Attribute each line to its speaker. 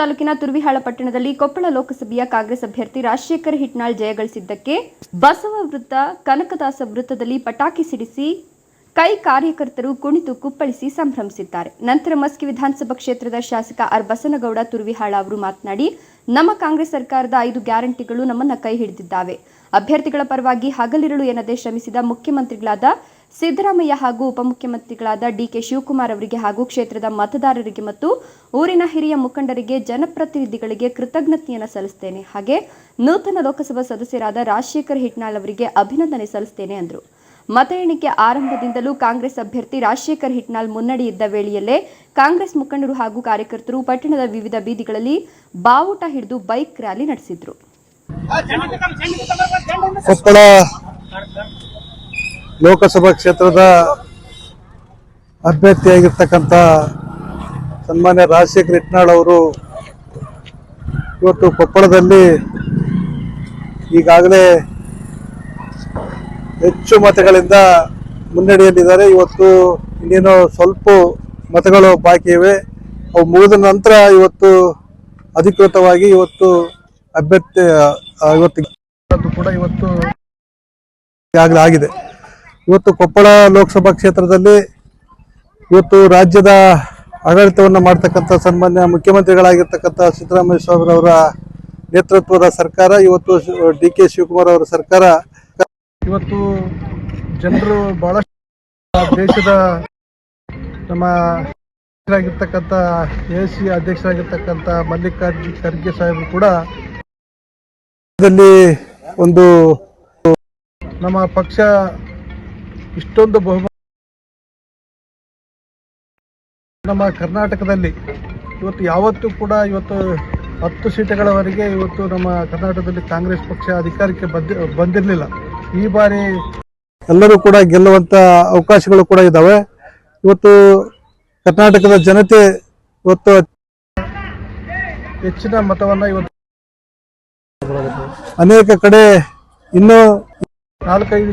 Speaker 1: ತಾಲೂಕಿನ ತುರ್ವಿಹಾಳ ಪಟ್ಟಣದಲ್ಲಿ ಕೊಪ್ಪಳ ಲೋಕಸಭೆಯ ಕಾಂಗ್ರೆಸ್ ಅಭ್ಯರ್ಥಿ ರಾಜಶೇಖರ್ ಹಿಟ್ನಾಳ್ ಜಯಗಳಿಸಿದ್ದಕ್ಕೆ ಬಸವ ವೃತ್ತ, ಕನಕದಾಸ ವೃತ್ತದಲ್ಲಿ ಪಟಾಕಿ ಸಿಡಿಸಿ ಕೈ ಕಾರ್ಯಕರ್ತರು ಕುಣಿತು ಕುಪ್ಪಳಿಸಿ ಸಂಭ್ರಮಿಸಿದ್ದಾರೆ. ನಂತರ ಮಸ್ಕಿ ವಿಧಾನಸಭಾ ಕ್ಷೇತ್ರದ ಶಾಸಕ ಆರ್ ಬಸನಗೌಡ, ತುರ್ವಿಹಾಳ ಅವರು ಮಾತನಾಡಿ, ನಮ್ಮ ಕಾಂಗ್ರೆಸ್ ಸರ್ಕಾರದ ಐದು ಗ್ಯಾರಂಟಿಗಳು ನಮ್ಮನ್ನ ಕೈ ಹಿಡಿದಿದ್ದಾವೆ. ಅಭ್ಯರ್ಥಿಗಳ ಪರವಾಗಿ ಹಗಲಿರುಳು ಎನ್ನದೇ ಶ್ರಮಿಸಿದ ಮುಖ್ಯಮಂತ್ರಿಗಳಾದ ಸಿದ್ದರಾಮಯ್ಯ ಹಾಗೂ ಉಪಮುಖ್ಯಮಂತ್ರಿಗಳಾದ ಡಿಕೆ ಶಿವಕುಮಾರ್ ಅವರಿಗೆ ಹಾಗೂ ಕ್ಷೇತ್ರದ ಮತದಾರರಿಗೆ ಮತ್ತು ಊರಿನ ಹಿರಿಯ ಮುಖಂಡರಿಗೆ ಜನಪ್ರತಿನಿಧಿಗಳಿಗೆ ಕೃತಜ್ಞತೆಯನ್ನು ಸಲ್ಲಿಸುತ್ತೇನೆ. ಹಾಗೆ ನೂತನ ಲೋಕಸಭಾ ಸದಸ್ಯರಾದ ರಾಜಶೇಖರ್ ಹಿಟ್ನಾಳ್ ಅವರಿಗೆ ಅಭಿನಂದನೆ ಸಲ್ಲಿಸುತ್ತೇನೆ ಎಂದರು ಮತ ಎಣಿಕೆ ಆರಂಭದಿಂದಲೂ ಕಾಂಗ್ರೆಸ್ ಅಭ್ಯರ್ಥಿ ರಾಜಶೇಖರ್ ಹಿಟ್ನಾಳ್ ಮುನ್ನಡೆಯಿದ್ದ ವೇಳೆಯಲ್ಲೇ ಕಾಂಗ್ರೆಸ್ ಮುಖಂಡರು ಹಾಗೂ ಕಾರ್ಯಕರ್ತರು ಪಟ್ಟಣದ ವಿವಿಧ ಬೀದಿಗಳಲ್ಲಿ ಬಾವುಟ ಹಿಡಿದು ಬೈಕ್ ರ್ಯಾಲಿ ನಡೆಸಿದ್ರು.
Speaker 2: ಲೋಕಸಭಾ ಕ್ಷೇತ್ರದ ಅಭ್ಯರ್ಥಿಯಾಗಿರ್ತಕ್ಕಂಥ ಸನ್ಮಾನ್ಯ ರಾಜಶೇಖರ್ ಇಟ್ನಾಳ್ ಅವರು ಇವತ್ತು ಕೊಪ್ಪಳದಲ್ಲಿ ಈಗಾಗಲೇ ಹೆಚ್ಚು ಮತಗಳಿಂದ ಮುನ್ನಡೆಯಲ್ಲಿದ್ದಾರೆ. ಇವತ್ತು ಇನ್ನೇನೋ ಸ್ವಲ್ಪ ಮತಗಳು ಬಾಕಿ ಇವೆ. ಅವು ಮುಗಿದ ನಂತರ ಇವತ್ತು ಅಧಿಕೃತವಾಗಿ ಇವತ್ತು ಅಭ್ಯರ್ಥಿ ಇವತ್ತು ಕೂಡ ಇವತ್ತು ಈಗಾಗಲೇ ಆಗಿದೆ. ಇವತ್ತು ಕೊಪ್ಪಳ ಲೋಕಸಭಾ ಕ್ಷೇತ್ರದಲ್ಲಿ ಇವತ್ತು ರಾಜ್ಯದ ಆಡಳಿತವನ್ನು ಮಾಡ್ತಕ್ಕಂಥ ಸನ್ಮಾನ್ಯ ಮುಖ್ಯಮಂತ್ರಿಗಳಾಗಿರ್ತಕ್ಕಂಥ ಸಿದ್ದರಾಮಯ್ಯ ಸ್ವಾಮಿರವರ ನೇತೃತ್ವದ ಸರ್ಕಾರ ಇವತ್ತು ಡಿ ಕೆ ಶಿವಕುಮಾರ್ ಅವರ ಸರ್ಕಾರ. ಇವತ್ತು ಜನರು ಬಹಳಷ್ಟು ದೇಶದ ನಮ್ಮ ಆಗಿರ್ತಕ್ಕಂಥ ಎ ಸಿ ಅಧ್ಯಕ್ಷರಾಗಿರ್ತಕ್ಕಂಥ ಮಲ್ಲಿಕಾರ್ಜುನ್ ಖರ್ಗೆ ಸಾಹೇಬರು ಕೂಡ ಒಂದು ನಮ್ಮ ಪಕ್ಷ ಇಷ್ಟೊಂದು ಬಹುಮಾನ ನಮ್ಮ ಕರ್ನಾಟಕದಲ್ಲಿ ಇವತ್ತು ಯಾವತ್ತೂ ಕೂಡ ಇವತ್ತು ಹತ್ತು ಸೀಟುಗಳವರೆಗೆ ಇವತ್ತು ನಮ್ಮ ಕರ್ನಾಟಕದಲ್ಲಿ ಕಾಂಗ್ರೆಸ್ ಪಕ್ಷ ಅಧಿಕಾರಕ್ಕೆ ಬಂದಿ, ಬಂದಿರಲಿಲ್ಲ. ಈ ಬಾರಿ ಎಲ್ಲರೂ ಕೂಡ ಗೆಲ್ಲುವಂತ ಅವಕಾಶಗಳು ಕೂಡ ಇದ್ದಾವೆ ಇವತ್ತು ಕರ್ನಾಟಕದ ಜನತೆ ಇವತ್ತು ಹೆಚ್ಚಿನ ಮತವನ್ನ ಇವತ್ತು ಅನೇಕ ಕಡೆ ಇನ್ನೂ ನಾಲ್ಕೈದು